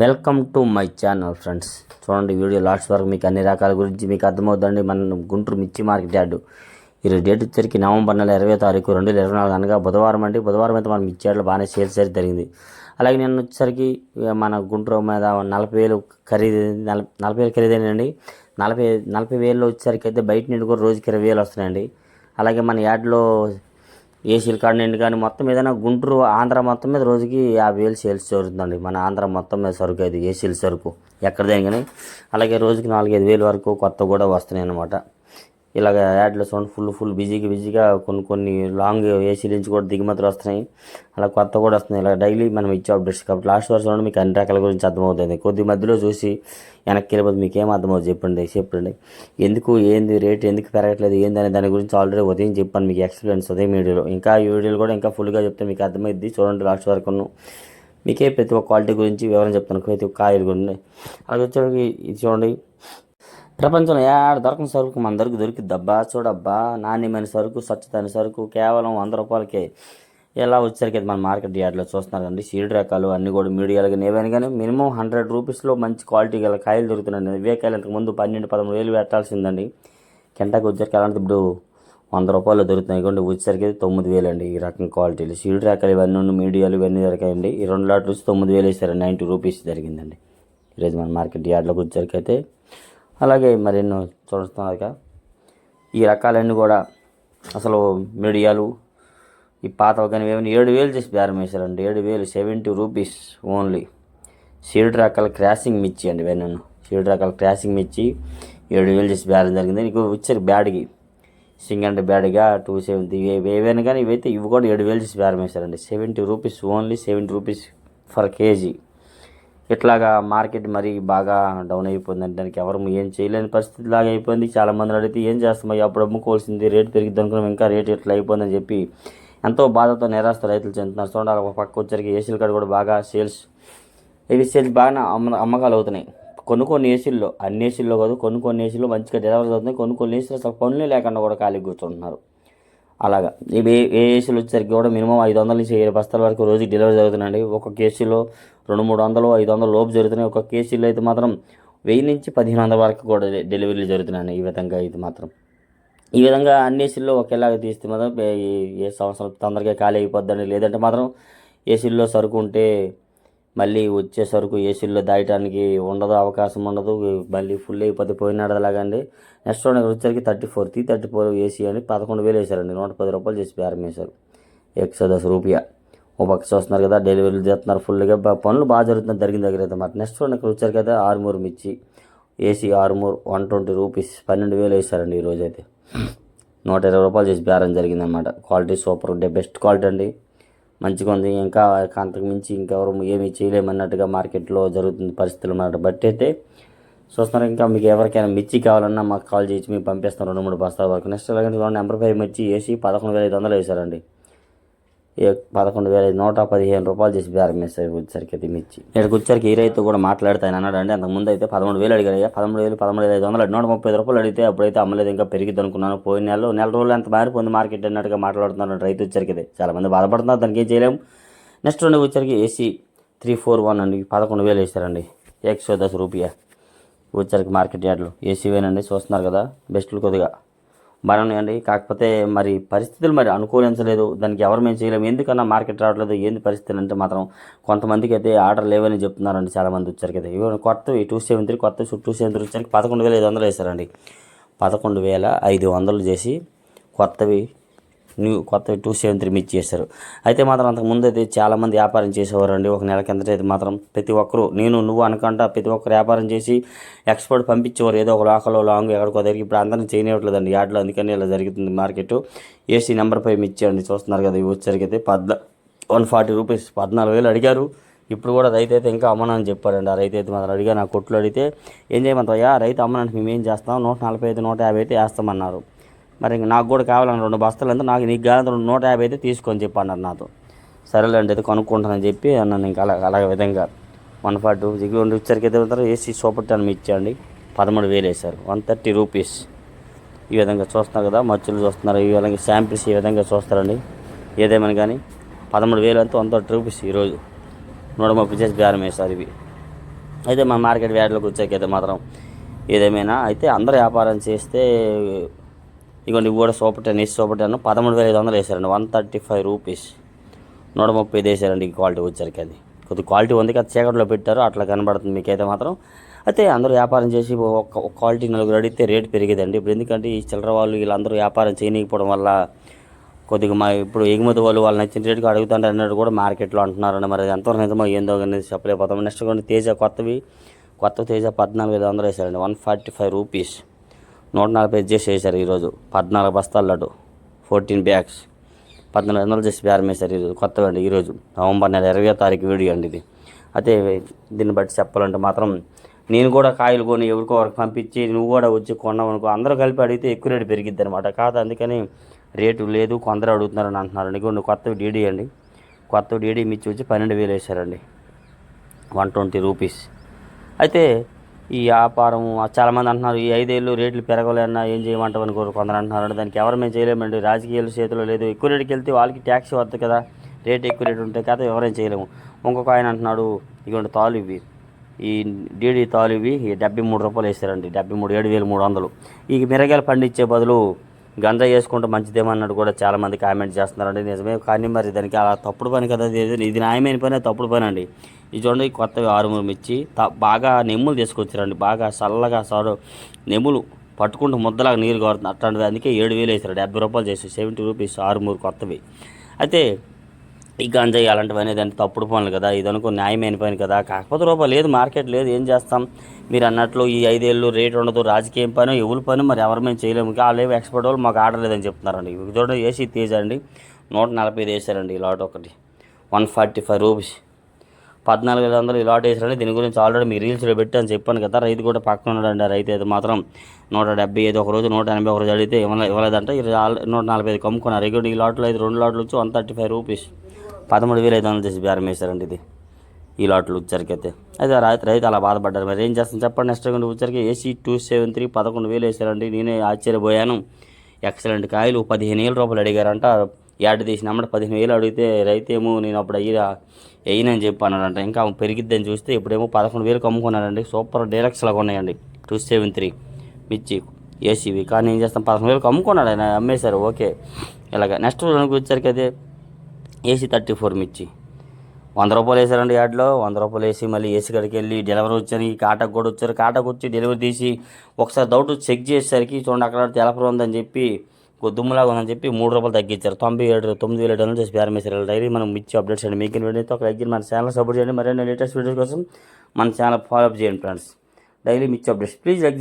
Welcome to my channel friends. చూడండి video last వరకు మీకు అన్ని రకాల గురించి మీకు అర్థమవుతుందండి. మన గుంటూరు మిర్చి మార్కెట్ యార్డు. ఈరోజు డేట్ వచ్చరికి నవంబర్ నెల ఇరవై తారీఖు రెండు వేల ఇరవై నాలుగు అనగా బుధవారం అండి. బుధవారం అయితే మనం మిర్చి యార్డులో బాగానే సేల్స్ అయితే జరిగింది. అలాగే నేను వచ్చేసరికి ఇక మన గుంటూరు మీద నలభై వేలు ఖరీదు నలభై వేలు ఖరీదైనండి నలభై నలభై వేలు వచ్చేసరికి అయితే బయట నుండి కూడా రోజుకి ఇరవై వేలు వస్తున్నాయండి. అలాగే మన యార్డ్లో ఏసీలు కాడ నుండి కానీ మొత్తం ఏదైనా గుంటూరు ఆంధ్ర మొత్తం మీద రోజుకి యాభై వేలు సేల్స్ జరుగుతుందండి. మన ఆంధ్ర మొత్తం మీద సరుకు అయితే ఏసీల సరుకు. ఎక్కడదైనా కానీ అలాగే రోజుకి నాలుగైదు వేలు వరకు కొత్త కూడా వస్తున్నాయి అన్నమాట ఇలాగ యాడ్లో చూడండి ఫుల్ ఫుల్ బిజీగా బిజీగా కొన్ని కొన్ని లాంగ్ ఏసీ నుంచి కూడా దిగుమతులు వస్తున్నాయి. అలా కొత్త కూడా వస్తున్నాయి. ఇలా డైలీ మనం ఇచ్చే అప్డేట్స్ కాబట్టి లాస్ట్ వరకు చూడండి మీకు అన్ని రకాల గురించి అర్థమవుతుంది. కొద్ది మధ్యలో చూసి వెనక్కి వెళ్ళిపోతే మీకు ఏం అర్థమవుతుంది చెప్పండి చెప్పండి. ఎందుకు ఏంది రేట్ ఎందుకు పెరగట్లేదు ఏంది అనే దాని గురించి ఆల్రెడీ ఉదయం చెప్పాను మీకు ఎక్స్పీరియన్స్ ఉదయం వీడియోలో. ఇంకా ఈ వీడియోలు కూడా ఇంకా ఫుల్గా చెప్తే మీకు అర్థమైంది చూడండి లాస్ట్ వరకు మీకే ప్రతి ఒక్క క్వాలిటీ గురించి వివరం చెప్తాను. ప్రతి ఒక్క కాయలు గురించి అలాగే వచ్చేసరికి ఇది చూడండి. ప్రపంచంలో ఏడ దొరకని సరుకు మన దొరికి దొరికిద్దబ్బా చూడబ్బా నాణ్యమైన సరుకు స్వచ్ఛతైన సరుకు కేవలం వంద రూపాయలకే. ఎలా వచ్చేసరికి మన మార్కెట్ యార్డ్లో చూస్తున్నారు అండి సీడ్ రకాలు అన్ని కూడా మీడియాలు కానీ ఏవైనా కానీ మినిమం హండ్రెడ్ రూపీస్లో మంచి క్వాలిటీ గల కాయలు దొరుకుతున్నాయండి ఇవే కాయలు ఇంతకుముందు పన్నెండు పదమూడు వేలు పెట్టాల్సిందండి. కెంటాకి వచ్చేసరికి అలాంటి ఇప్పుడు వంద రూపాయలు దొరుకుతున్నాయి. కొన్ని వచ్చేసరికి అయితే తొమ్మిది వేలు అండి ఈ రకం క్వాలిటీలు. సీడ్ రకాలు ఇవన్నీ ఉన్న మీడియాలు ఇవన్నీ దొరికాయండి. ఈ రెండు లాట్లు వచ్చి తొమ్మిది వేలు వేసారు నైంటీ రూపీస్ జరిగిందండి. ఈరోజు మన మార్కెట్ యార్డ్లోకి వచ్చేసరికి అయితే అలాగే మరెన్నో చూస్తున్నాక ఈ రకాలన్నీ కూడా అసలు మీడియాలు ఈ పాత కానీ ఏమైనా ఏడు వేలు చేసి బేరం వేశారండి. ఏడు వేలు సెవెంటీ రూపీస్ ఓన్లీ. సీడ్ రకాల క్రాసింగ్ మిర్చి అండి ఇవన్నీ సీడ్ రకాల క్రాసింగ్ మిర్చి ఏడు వేలు చేసి బేరం జరిగింది. నీకు ఇచ్చారు బ్యాడ్కి. సింగండ్ బ్యాడ్గా టూ సెవెంటీ ఏవైనా కానీ ఇవైతే ఇవి కూడా ఏడు వేలు చేసి బేరం వేశారండి. Seventy rupees only seventy rupees for kg. ఇట్లాగా మార్కెట్ మరీ బాగా డౌన్ అయిపోయిందంటే దానికి ఎవరు ఏం చేయలేని పరిస్థితి లాగా అయిపోయింది. చాలామంది అడిగితే ఏం చేస్తామయ్యా అప్పుడు అమ్ముకోవాల్సింది రేట్ పెరిగిద్ది అనుకున్నాం. ఇంకా రేట్ ఇట్లా అయిపోయిందని చెప్పి ఎంతో బాధతో నిరాశ రైతులు చెందుతున్నారు. చూడండి అలా ఒక పక్క వచ్చరికి ఏసీల కాడ కూడా బాగా సేల్స్ ఇవి సేల్స్ బాగా అమ్మ అమ్మకాలు అవుతున్నాయి. కొన్ని కొన్ని ఏసీల్లో అన్ని ఏసీల్లో కాదు కొన్ని కొన్ని ఏసీల్లో మంచిగా డెలివరీ అవుతున్నాయి కొన్ని కొన్ని ఏసీలు అసలు పనులే లేకుండా కూడా ఖాళీ కూర్చుంటున్నారు. అలాగా. ఇవి ఏ- ఏ ఏసీలు వచ్చేసరికి కూడా మినిమం ఐదు వందల నుంచి ఏడు బస్తాల వరకు రోజుకి డెలివరీ జరుగుతుందండి. ఒక కేసీలో రెండు మూడు వందలు ఐదు వందల లోపు జరుగుతున్నాయి. ఒక కేసీలో అయితే మాత్రం వెయ్యి నుంచి పదిహేను వందల వరకు కూడా డెలివరీలు జరుగుతున్నాయి ఈ విధంగా ఇది మాత్రం. ఈ విధంగా అన్ని ఏసీల్లో ఒకేలాగా తీస్తే మాత్రం ఏ- ఏ సంవత్సరం తొందరగా ఖాళీ అయిపోద్దండి. లేదంటే మాత్రం ఏసీల్లో సరుకు ఉంటే మళ్ళీ వచ్చేసరుకు ఏసీల్లో దాయటానికి ఉండదు అవకాశం ఉండదు. మళ్ళీ ఫుల్ అయిపోతే పోయినాడలాగండి నెక్స్ట్ రౌండ్ వచ్చేసరికి thirty four three thirty four AC అని పదకొండు వేలు వేశారండి. నూట పది రూపాయలు చేసి ప్రారంభించారు వేశారు. ఎక్సో దశ రూపాయ. ఓ పక్క చూస్తున్నారు కదా డెలివరీలు చేస్తున్నారు ఫుల్గా పనులు బాగా జరుగుతుంది జరిగిన దగ్గర అయితే మాట నెక్స్ట్ వన్ ఇక్కడ వచ్చారు కదా ఆరుమూరు మిర్చి. ఏసీ ఆరుమూరు వన్ ట్వంటీ రూపీస్ పన్నెండు వేలు వేశారండి ఈరోజు అయితే. నూట ఇరవై రూపాయలు చేసి బేరం జరిగిందన్నమాట. క్వాలిటీ సూపర్ ఉంటే బెస్ట్ క్వాలిటీ అండి. మంచిగా ఉంది. ఇంకా అంతకు మించి ఇంకెవరు ఏమీ చేయలేమన్నట్టుగా మార్కెట్లో జరుగుతుంది పరిస్థితులు అన్నమాట బట్టి అయితే చూస్తున్నారు. ఇంకా మీకు ఎవరికైనా మిర్చి కావాలన్నా మాకు కాల్ చేసి మేము పంపిస్తాం. రెండు మూడు బస్తాల వరకు. నెక్స్ట్ అలాగే నెంబర్ ఫైవ్ మిర్చి వేసి పదకొండు వేల ఐదు వందలు వేశారండి. పదకొండు వేల నూట పదిహేను రూపాయలు చేసి బేరం వచ్చేసరికి అయితే మిర్చి ఇక్కడికి వచ్చేసరికి ఈ రైతు కూడా మాట్లాడతాను అన్నాడు. అండి అంతకు ముందు అయితే పదమూడు వేలు అడిగారు అయ్యా. పదమూడు వేలు పదమూడు వేల ఐదు వందలు నూట ముప్పై ఐదు రూపాయలు అడిగితే అప్పుడైతే అమ్మలేదు ఇంకా పెరిగిద్ది అనుకున్నాను. పోయిన నెలలో నెల రోజులు ఎంత మారిపోయింది మార్కెట్ అన్నట్టుగా మాట్లాడుతున్నారు రైతు వచ్చరికి అయితే. చాలా మంది బాధపడుతున్నారు. దానికి ఏం చేయలేము నెక్స్ట్ రెండు వచ్చరికి ఏసీ త్రీ ఫోర్ వన్ అండి పదకొండు వేలు వేసారండి ఎక్స్ దశ రూపాయ వచ్చరికి మార్కెట్ యార్డ్లో. ఏసీ వేనండి చూస్తున్నారు కదా. బెస్ట్లు కొద్దిగా. బాగానే ఉన్నాయండి కాకపోతే మరి పరిస్థితులు మరి అనుకూలించలేదు. దానికి ఎవరు మేము చేయలేము. ఎందుకన్నా మార్కెట్ రావట్లేదు. ఏంది పరిస్థితులు అంటే మాత్రం కొంతమందికి అయితే ఆర్డర్ లేవని చెప్తున్నారండి చాలామంది వచ్చారు కదా. అయితే ఇవి కొత్త టూ సెవెన్ త్రీ కొత్త టూ సెవెన్ త్రీ వచ్చరికి పదకొండు వేల ఐదు వందలు వేశారండి. పదకొండు వేల ఐదు వందలు చేసి కొత్తవి న్యూ కొత్త టూ సెవెన్ త్రీ మిచ్ చేశారు. అయితే మాత్రం అంతకు ముందు అయితే చాలామంది వ్యాపారం చేసేవారండి. ఒక నెల కిందట అయితే మాత్రం ప్రతి ఒక్కరు నేను నువ్వు అనుకుంటా ప్రతి ఒక్కరు వ్యాపారం చేసి ఎక్స్పోర్ట్ పంపించేవారు. ఏదో ఒక లోకల్లో లాంగ్ ఎక్కడికో దగ్గరికి ఇప్పుడు అందరిని చేయనివ్వట్లేదండి. యాడ్లో అందుకని ఇలా జరుగుతుంది మార్కెట్. ఏసీ నెంబర్ ఫైవ్ మిర్చి అండి చూస్తున్నారు కదా ఇవి వచ్చేసరికి అయితే పద్ద వన్ ఫార్టీ రూపీస్ పద్నాలుగు వేలు అడిగారు. ఇప్పుడు కూడా రైతు అయితే ఇంకా అమ్మనని చెప్పారండి. ఆ రైతు అయితే మాత్రం అడిగా నా కొట్లు అడిగితే ఏం చేయమంటావా రైతు అమ్మనంటే మేము ఏం చేస్తాం? నూట నలభై ఐదు నూట యాభై అయితే వేస్తామన్నారు. మరి నాకు కూడా కావాలని రెండు బస్తాలు అంతా నాకు నీకు కావాలంటే రెండు నూట యాభై అయితే తీసుకొని చెప్పి అన్నారు నాతో. సరేలేండి అయితే కొనుక్కుంటానని చెప్పి అన్నాను ఇంకా అలా అలాగే విధంగా. వన్ ఫార్టీ జిగ్గు రెండు వచ్చరికి అయితే ఏసీ సూపర్ టెన్ ఇచ్చాండి పదమూడు వేలు వేశారు. One thirty rupees. ఈ విధంగా చూస్తున్నారు కదా మచ్చులు చూస్తున్నారు. ఈ విధంగా శాంపిల్స్ ఈ విధంగా చూస్తారండి. ఏదేమని కానీ పదమూడు వేలు అంతా వన్ థర్టీ రూపీస్ ఈరోజు నూట ముప్పై చేసి బేరం వేశారు ఇవి. అయితే మా మార్కెట్ వ్యాడ్లోకి వచ్చాకైతే మాత్రం ఏదేమైనా అయితే అందరూ వ్యాపారం చేస్తే ఇగోండి ఇవి కూడా super ten is super ten పదమూడు వేల ఐదు వందలు వేసారండి వన్ థర్టీ ఫైవ్ రూపీస్. నూట ముప్పై ఐదు వేసారండి ఈ క్వాలిటీ వచ్చరికి అది. కొద్ది క్వాలిటీ ఉంది కదా చీకట్లో పెట్టారు అట్లా కనబడుతుంది మీకైతే మాత్రం. అయితే అందరూ వ్యాపారం చేసి ఒక ఒక క్వాలిటీ నలుగురు అడిగితే రేట్ పెరిగేదండి. ఇప్పుడు ఎందుకంటే ఈ చిల్లర వాళ్ళు వీళ్ళందరూ వ్యాపారం చేయనీకపోవడం వల్ల కొద్దిగా మా ఇప్పుడు ఎగుమతి వాళ్ళు వాళ్ళు నచ్చిన రేటుకి అడుగుతుంటే అన్నట్టు కూడా మార్కెట్లో అంటున్నారండి. మరి అది ఎంతవరకు నిజమో ఏందో అనేది చెప్పలేకపోతాం. నెక్స్ట్ కొన్ని తేజ కొత్తవి. కొత్త తేజ పద్నాలుగు ఐదు వందలు వేసారండి వన్ ఫార్టీ ఫైవ్ రూపీస్. నూట నలభై ఐదు చేసి వేశారు ఈరోజు. పద్నాలుగు బస్తాలు లడ్డు. ఫోర్టీన్ బ్యాగ్స్ పద్నాలుగు వందలు చేసి బేరం వేశారు ఈరోజు. కొత్త అండి ఈరోజు. నవంబర్ నెల ఇరవై తారీఖు వీడియో అండి ఇది. అయితే దీన్ని బట్టి చెప్పాలంటే మాత్రం నేను కూడా కాయలు కొని ఎవరికో వరకు పంపించి నువ్వు కూడా వచ్చి కొన్నావు అనుకో అందరూ కలిపి అడిగితే ఎక్కువ రేటు పెరిగిద్ది అనమాట కాదు అందుకని రేటు లేదు కొందరు అడుగుతున్నారని అంటున్నారు. నీకు కొత్త డీడీ అండి. కొత్త డీడీ మిచ్చి వచ్చి పన్నెండు వేలు వేశారండి. One twenty rupees. అయితే ఈ వ్యాపారం చాలామంది అంటున్నారు ఈ ఐదేళ్ళు రేట్లు పెరగలేనా ఏం చేయమంటావు అని కోరు- కొందరు అంటున్నారు దానికి ఎవరు మేము చేయలేమండి. రాజకీయాలు చేతిలో లేదు. ఎక్కువ రేటుకి వెళ్తే వాళ్ళకి ట్యాక్స్ వద్దు కదా. రేట్ ఎక్కువ రేటు ఉంటే కదా ఎవరేం చేయలేము. ఇంకొక ఆయన అంటున్నాడు ఇటువంటి తాలు ఇవి ఈ డీడీ తాలు ఇవి ఈ డెబ్బై మూడు రూపాయలు వేస్తారండి డెబ్బై మూడు ఏడు వేలు మూడు వందలు. ఈ మిరగాయలు పండించే బదులు గంజా చేసుకుంటే మంచిదేమన్నట్టు కూడా చాలామంది కామెంట్ చేస్తున్నారండి. నిజమే కానీ మరి దానికి అలా తప్పుడు పని కదా. ఇది ఇది న్యాయమైన పని తప్పుడు పని అండి ఇది చూడండి కొత్తవి ఆరుమూరు మిర్చి. త- బాగా నెమ్ములు తీసుకొచ్చారండి. బాగా చల్లగా సారు నెమ్ములు పట్టుకుంటూ ముద్దలాగా నీరు కారుతుంది. అట్లాంటిది అందుకే ఏడు వేలు వేసారు డెబ్బై రూపాయలు చేసి సెవెంటీ రూపీస్ ఆరుమూరు కొత్తవి. అయితే ఈ గంజాయి అలాంటివి అనేది అంటే తప్పుడు పనులు కదా. ఇది అనుకో న్యాయమైన పని కదా. కాకపోతే రూపాయలు లేదు మార్కెట్ లేదు. ఏం చేస్తాం? మీరు అన్నట్లు ఈ ఐదేళ్ళు రేట్ ఉండదు. రాజకీయం పని ఎవరి పని మరి ఎవరు మేము చేయలేము. వాళ్ళు ఏమి ఎక్స్పర్ట్ వాళ్ళు మాకు ఆర్డర్ లేదని చెప్తున్నారండి. ఇవి చూడండి ఏసీ తీసారండి నూట నలభై ఐదు వేసారండి ఈ లాట్ ఒకటి. One forty five rupees. పద్నాలుగు వేల వందలు ఇలాట్ వేసారని దీని గురించి ఆల్రెడీ మీ రీల్స్లో పెట్టాను చెప్పాను కదా. రైతు కూడా పక్కన ఉన్నాడండి రైతు అయితే మాత్రం నూట డెబ్బై ఐదు ఒక రోజు నూట ఎనభై ఒక రోజు అడిగితే ఇవ్వలే ఇవ్వలేదంటే. నూట నలభై ఐదు కమ్ముకున్నారు. ఇక్కడ ఈ లాట్లో అయితే రెండు లాట్లు వచ్చి వన్ థర్టీ ఫైవ్ రూపీస్. పదమూడు వేల ఐదు వందలు చేసి బేరం వేశారండి ఇది. ఈ లాట్లు వచ్చరికి అయితే రైతు రైతు అలా బాధపడ్డారు. మరి ఏం చేస్తాను చెప్పండి నెక్స్ట్ వచ్చరికి ఏసీ టూ సెవెన్ త్రీ పదకొండు వేలు వేశారండి నేనే ఆశ్చర్యపోయాను. ఎక్సలెంట్ కాయలు పదిహేను వేల రూపాయలు అడిగారంట. యాడ్ తీసిన అమ్మడు పదిహేను వేలు అడిగితే రైతేమో నేను అప్పుడు అయ్యి వేయనని అన్నాడంట ఇంకా పెరిగిద్దని చూస్తే ఇప్పుడేమో పదకొండు వేలకు అమ్ముకున్నాడండి సూపర్ డీలక్స్ లాగా ఉన్నాయండి టూ సెవెన్ త్రీ మిర్చి ఏసీవి కానీ ఏం చేస్తాం? పదకొండు వేలకు అమ్ముకున్నాడు ఆయన అమ్మేశారు. ఓకే. ఇలాగ నెక్స్ట్ వచ్చరికి అయితే ఏసీ థర్టీ ఫోర్ మిర్చి. వంద రూపాయలు వేసారండి యాడ్లో. వంద రూపాయలు వేసి మళ్ళీ ఏసీ కాడికి వెళ్ళి డెలివరీ వచ్చారు. ఈ కాటకు కూడా వచ్చారు. కాటకు వచ్చి డెలివరీ తీసి ఒకసారి డౌట్ చెక్ చేసేసరికి చూడండి అక్కడ తెలపరు ఉందని చెప్పి దుమ్ములాగా ఉందని చెప్పి మూడు రూపాయలు తగ్గించారు. తొంభై ఏడు తొమ్మిది వేల ఏడు వందలు చేసి ప్రారంభించారు డైలీ మనం ఇచ్చి అప్డేట్స్ అండి. మీకు వీడియోతో ఒక లైక్ మన ఛానల్ సపోర్ట్ చేయండి. మరిన్ని లేటెస్ట్ వీడియోస్ కోసం మన ఛానల్ ఫాలో అప్ చేయండి ఫ్రెండ్స్. డైలీ మిచ్చి అప్డేట్స్. Please like